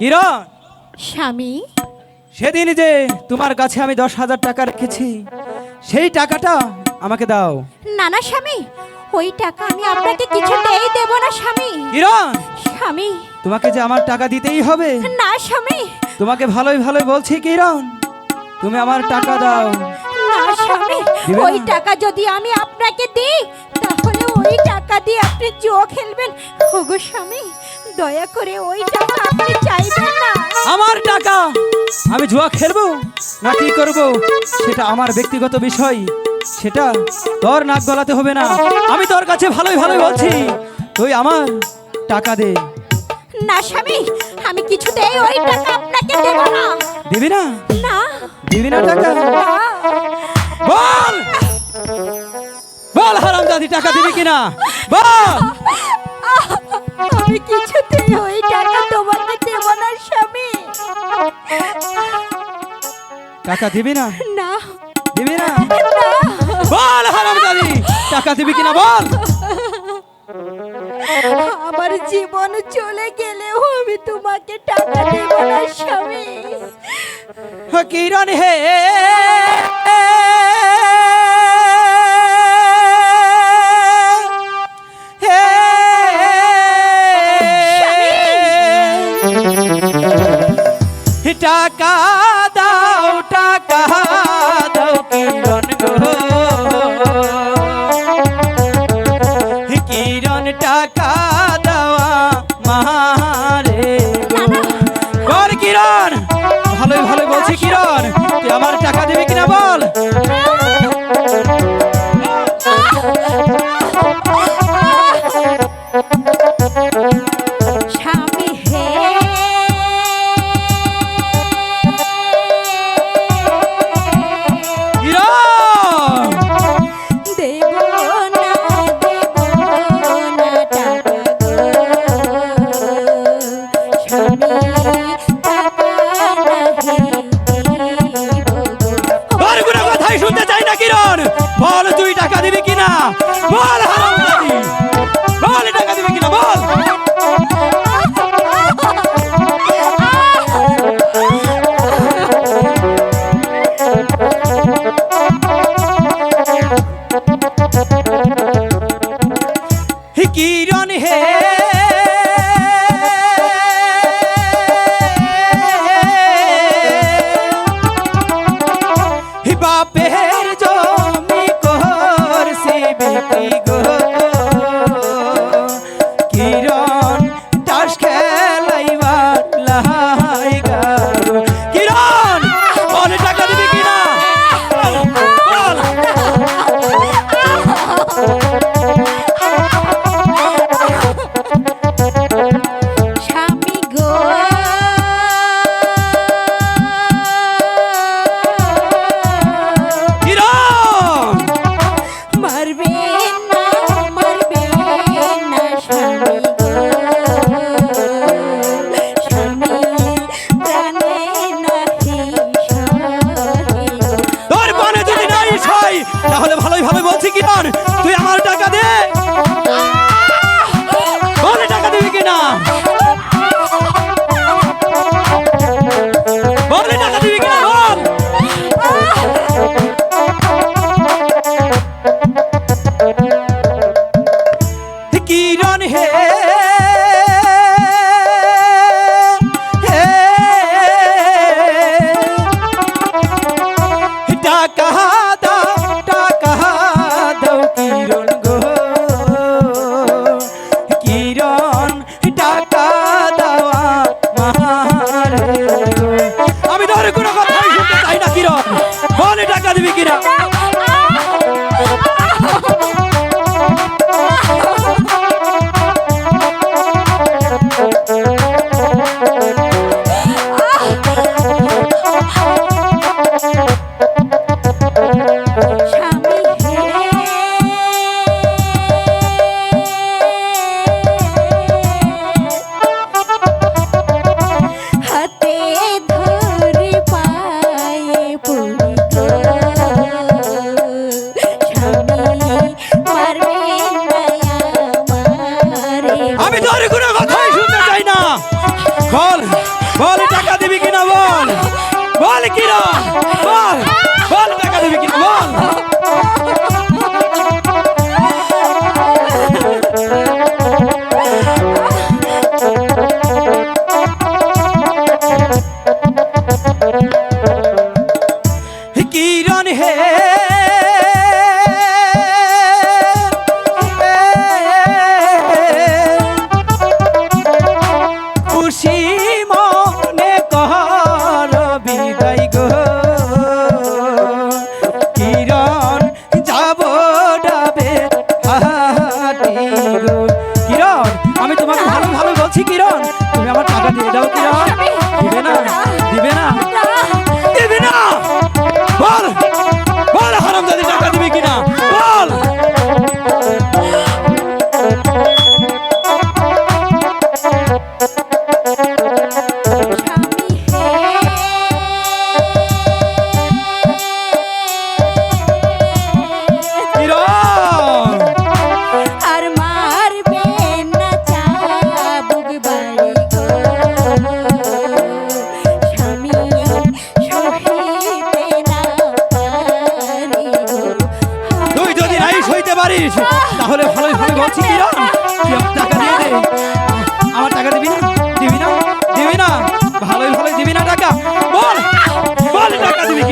কিরণ? স্বামী। সেদিন যে তোমার কাছে আমি দশ হাজার টাকা রেখেছি সেই টাকাটা আমাকে দাও। না না স্বামী ওই টাকা আমি আপনাকে কিছুতেই দেব না স্বামী। কিরণ? স্বামী। তোমাকে যে আমার টাকা দিতেই হবে? না স্বামী। তোমাকে ভালোই ভালোই বলছি কিরণ। তুমি আমার টাকা দাও। না স্বামী ওই টাকা যদি আমি আপনাকে দিই ওই টাকা দিয়ে আপনি জুয়ো খেলবেন? ওগো স্বামী দয়া করে ওই টাকা আপনি চাইবেন না। আমার টাকা আমি জুয়া খেলব না কি করব? সেটা আমার ব্যক্তিগত বিষয়। সেটা তোর নাক গলাতে হবে না। আমি তোর কাছে ভালোই ভালোই বলছি। তুই আমার টাকা দে। না স্বামী আমি কিছুতেই ওই টাকা আপনাকে দেব না। দিবি না? না। দিবি না টাকা? বল! দাদি টাকা দিবি কিনা? বল! আমি কিছুতেই ওই টাকা তোমাকে দেব না স্বামী। টাকা দিবি না? না। দিবি না? বল হারাম দাদি টাকা দিবি কিনা বল! আমার জীবন চলে গেলেও আমি তোমাকে টাকা দেব না স্বামী। কিরণ হে! টাকা দাও টাকা দাও, কিরণ গো। কিরণ, টাকা দেওয়া মারে বল কিরণ, ভালোই ভালোই বলছি কিরণ, তুই আমার টাকা দিবি কিনা বল? কিরণ হে? বাপের জমি করছি বিক্রি তাহলে ভালোই ভাবে বলছি কি তুই আমি তোর কোনো কথাই শুনতে চাই না কিরণ। বলে টাকা দিবি কিনা? আমি তোর কোনো কথাই শুনতে চাই না। বল বল, টাকা দিবি কিনা বল? বল কিনা বল বল, টাকা দিবি কিনা বল? বলছি টাকা দিয়ে দে দিবি না? দিবি না? দিবি না? ভালোই ভালোই দিবি না টাকা। বল! বল টাকা দিবি